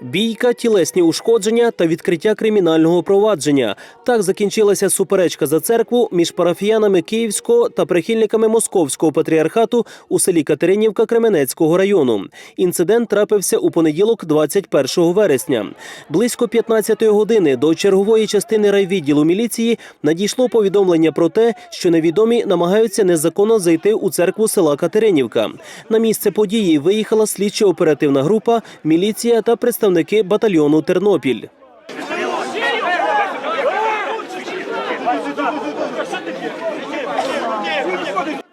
Бійка, тілесні ушкодження та відкриття кримінального провадження. Так закінчилася суперечка за церкву між парафіянами Київського та прихильниками Московського патріархату у селі Катеринівка Кременецького району. Інцидент трапився у понеділок, 21 вересня. Близько 15 години до чергової частини райвідділу міліції надійшло повідомлення про те, що невідомі намагаються незаконно зайти у церкву села Катеринівка. На місце події виїхала слідчо-оперативна група, міліція та представники батальйону Тернопіль.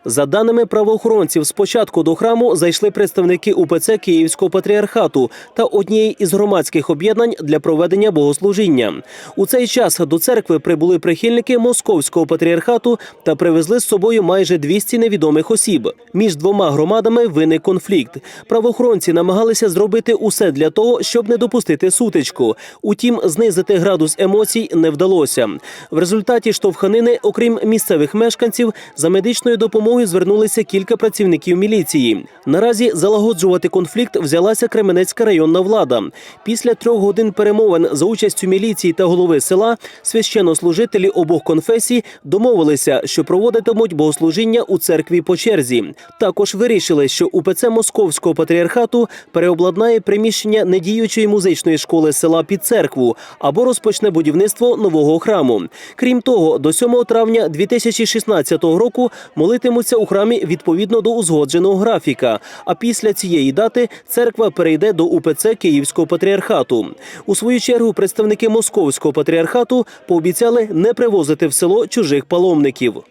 За даними правоохоронців, спочатку до храму зайшли представники УПЦ Київського патріархату та однієї із громадських об'єднань для проведення богослужіння. У цей час до церкви прибули прихильники Московського патріархату та привезли з собою майже 200 невідомих осіб. Між двома громадами виник конфлікт. Правоохоронці намагалися зробити усе для того, щоб не допустити сутичку. Утім, знизити градус емоцій не вдалося. В результаті штовханини, окрім місцевих мешканців, за медичною допомогою звернулися кілька працівників міліції. Наразі залагоджувати конфлікт взялася Кременецька районна влада. Після трьох годин перемовин за участю міліції та голови села священнослужителі обох конфесій домовилися, що проводитимуть богослужіння у церкві по черзі. Також вирішили, що УПЦ Московського патріархату переобладнає приміщення недіючої музичної школи села під церкву або розпочне будівництво нового храму. Крім того, до 7 травня 2016 року молитимуться у храмі відповідно до узгодженого графіка. А після цієї дати церква перейде до УПЦ Київського патріархату. У свою чергу представники Московського патріархату пообіцяли не привозити в село чужих паломників.